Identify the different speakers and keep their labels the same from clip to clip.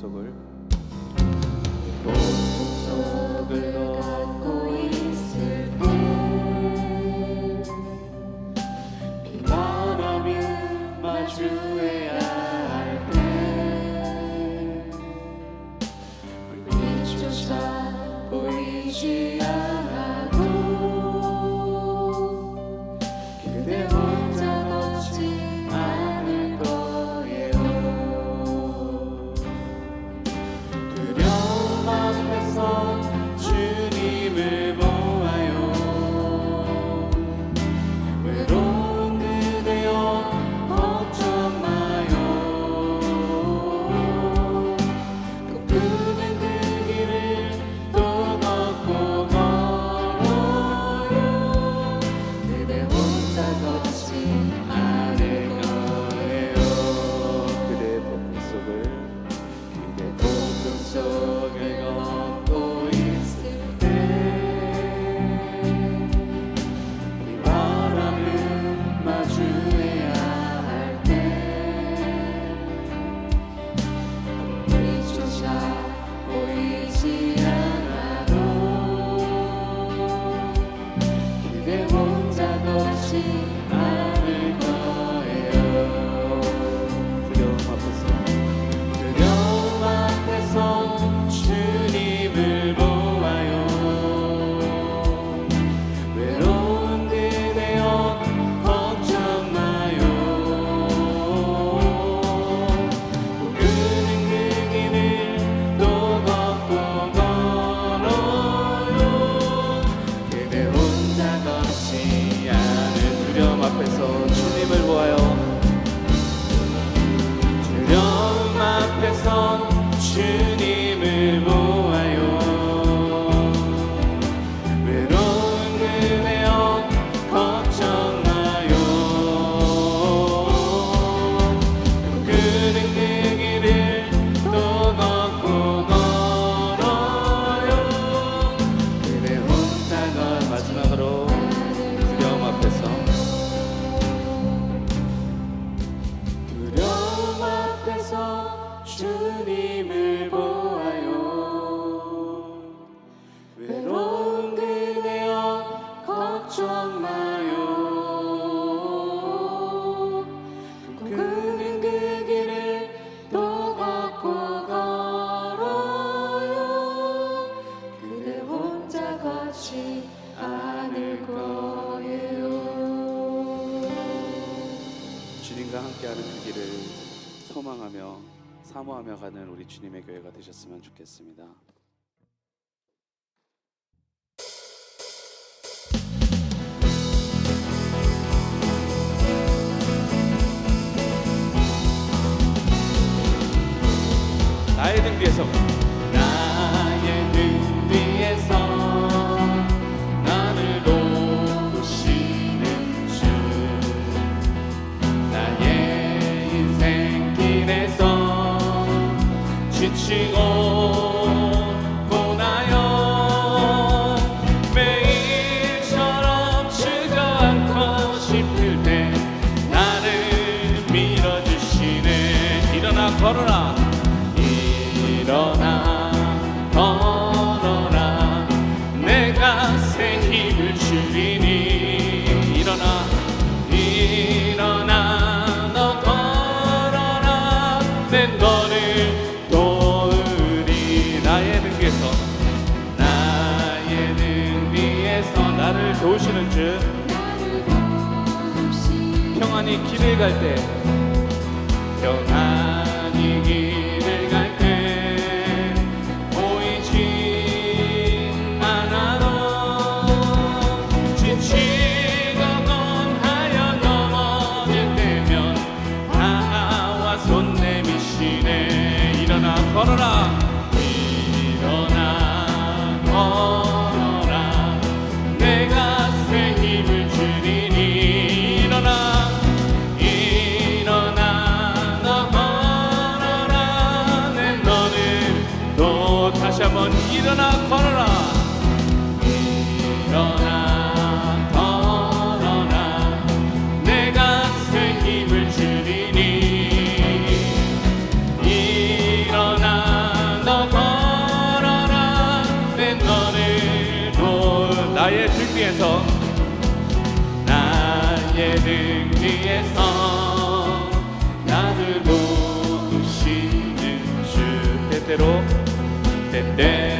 Speaker 1: 속을
Speaker 2: 보통 속을
Speaker 3: 걷고 있을 때 비바람이 마주해야 할 때 불빛조차 보이지 않아
Speaker 2: 함께하는 그 길을 소망하며 사모하며 가는 우리 주님의 교회가 되셨으면 좋겠습니다. 나의 등 뒤에서
Speaker 3: 일주일 갈 때. 일어나 걸어라. 일어나 걸어라. 내가 새 힘을 주리니. 일어나 너 걸어라. 내 너를 돌 나의 등 뒤에서. 나의 등 뒤에서. 나를 도우시는 주. 때때로. 때때.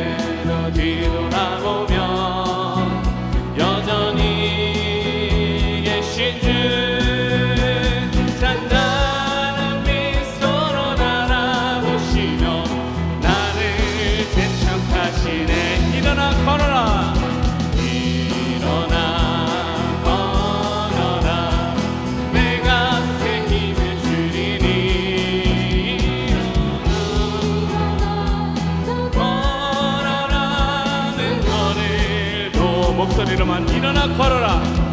Speaker 3: 목소리로만 일어나 걸어라.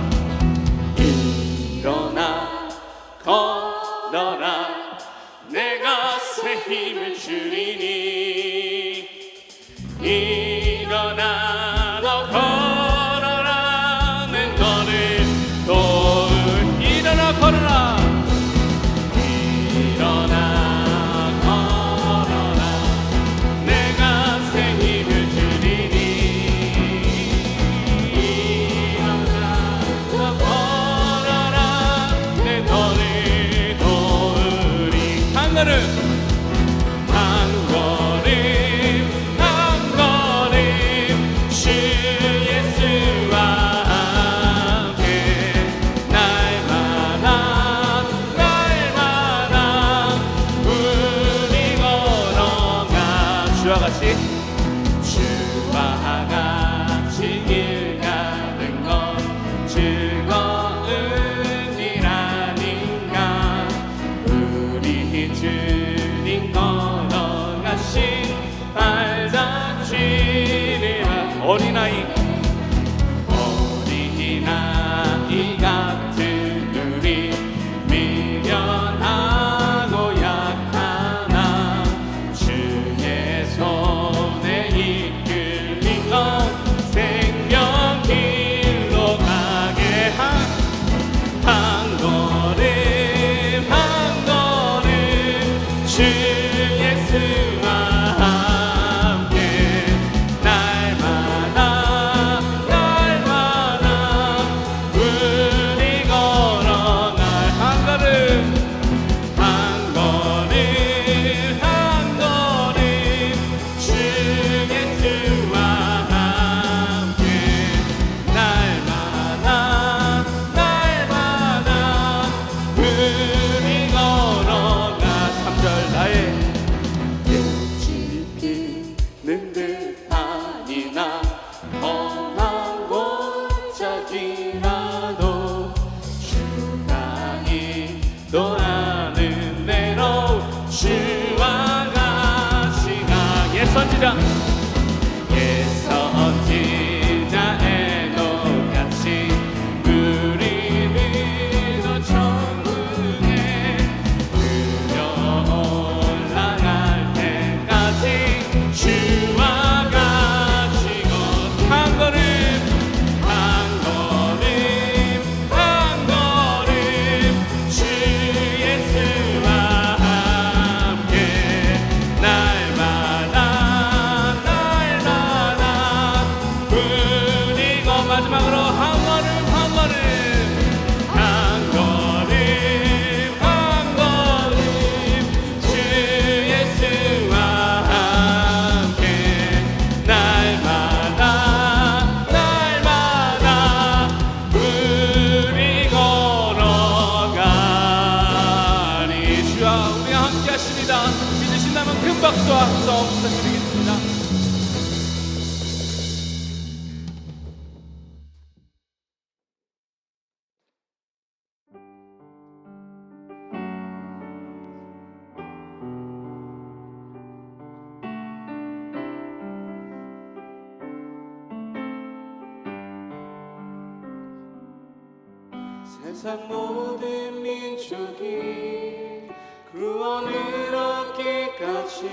Speaker 3: 세상 모든 민족이 그 구원을 얻기까지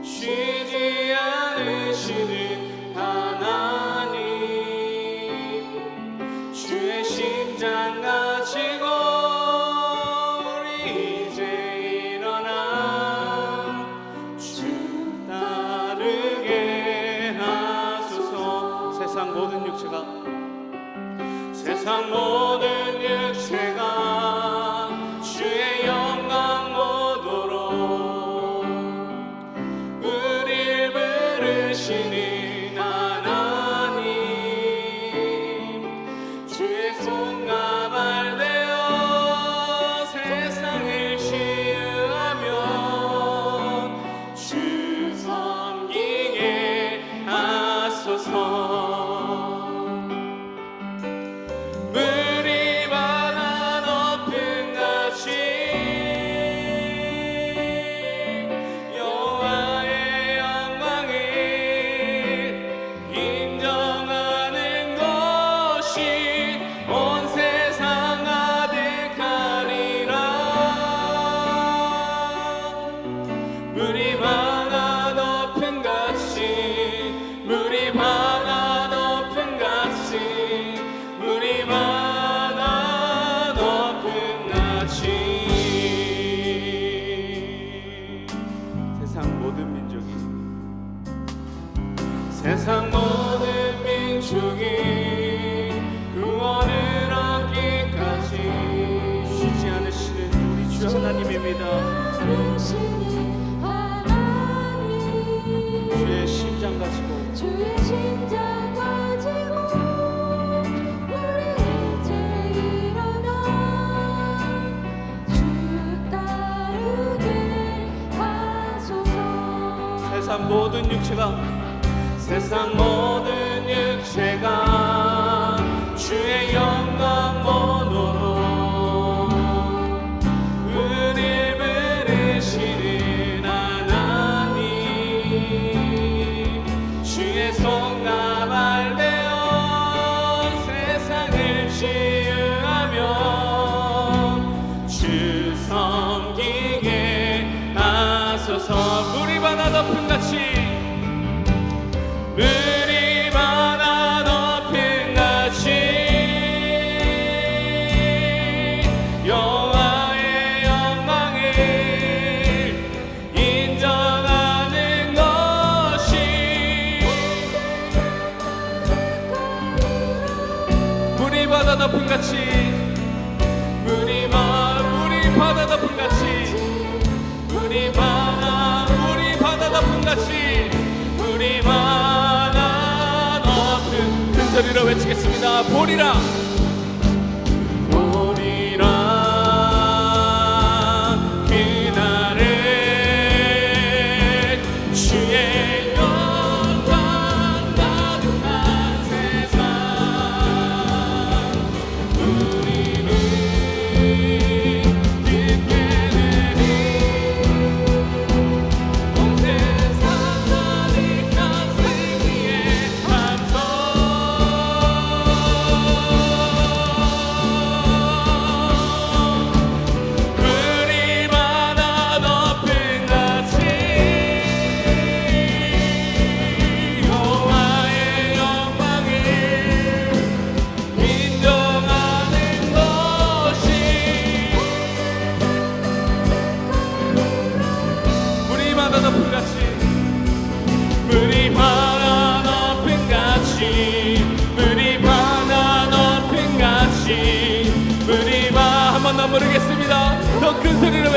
Speaker 3: 쉬지 않으시는
Speaker 4: Shini. 민족이.
Speaker 3: 세상 모든 민족이 구원을 얻기까지
Speaker 4: 쉬지 않으시는 우리 주 하나님입니다. 주의 심장 가지고
Speaker 5: 주의 심장.
Speaker 4: 세상 모든 육체가
Speaker 3: 세상 모든 육체가 주의 영광 소리로 외치겠습니다. 보리라!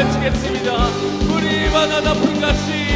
Speaker 3: 외치겠습니다. 우리 바나나 풀같이